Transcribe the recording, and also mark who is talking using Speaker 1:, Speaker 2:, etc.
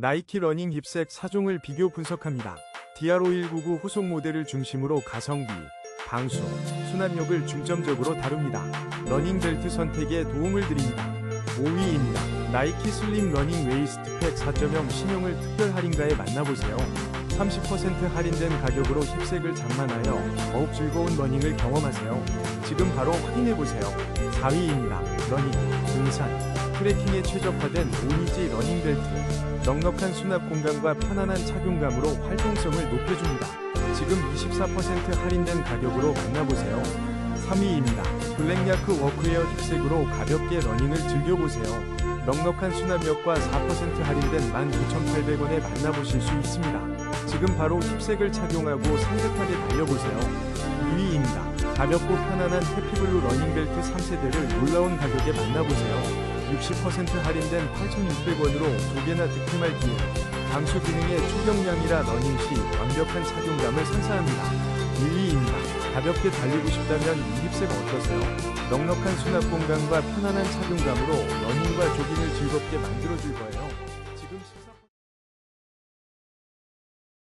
Speaker 1: 나이키 러닝 힙색 4종을 비교 분석합니다. DR5199 후속 모델을 중심으로 가성비, 방수, 수납력을 중점적으로 다룹니다. 러닝벨트 선택에 도움을 드립니다. 5위입니다. 나이키 슬림 러닝 웨이스트 팩 4.0 신형을 특별 할인가에 만나보세요. 30% 할인된 가격으로 힙색을 장만하여 더욱 즐거운 러닝을 경험하세요. 지금 바로 확인해보세요. 4위입니다. 러닝, 등산, 트레킹에 최적화된 오니지 러닝벨트. 넉넉한 수납 공간과 편안한 착용감으로 활동성을 높여줍니다. 지금 24% 할인된 가격으로 만나보세요. 3위입니다. 블랙야크 워크웨어 힙색으로 가볍게 러닝을 즐겨보세요. 넉넉한 수납력과 4% 할인된 19,800원에 만나보실 수 있습니다. 지금 바로 힙색을 착용하고 산뜻하게 달려보세요. 2위입니다. 가볍고 편안한 해피블루 러닝벨트 3세대를 놀라운 가격에 만나보세요. 60% 할인된 8,600원으로 두 개나 득템할 기회. 방수 기능의 초경량이라 러닝 시 완벽한 착용감을 선사합니다. 1위입니다. 가볍게 달리고 싶다면 이 힙색 어떠세요? 넉넉한 수납 공간과 편안한 착용감으로 러닝과 조깅을 즐겁게 만들어줄 거예요. 지금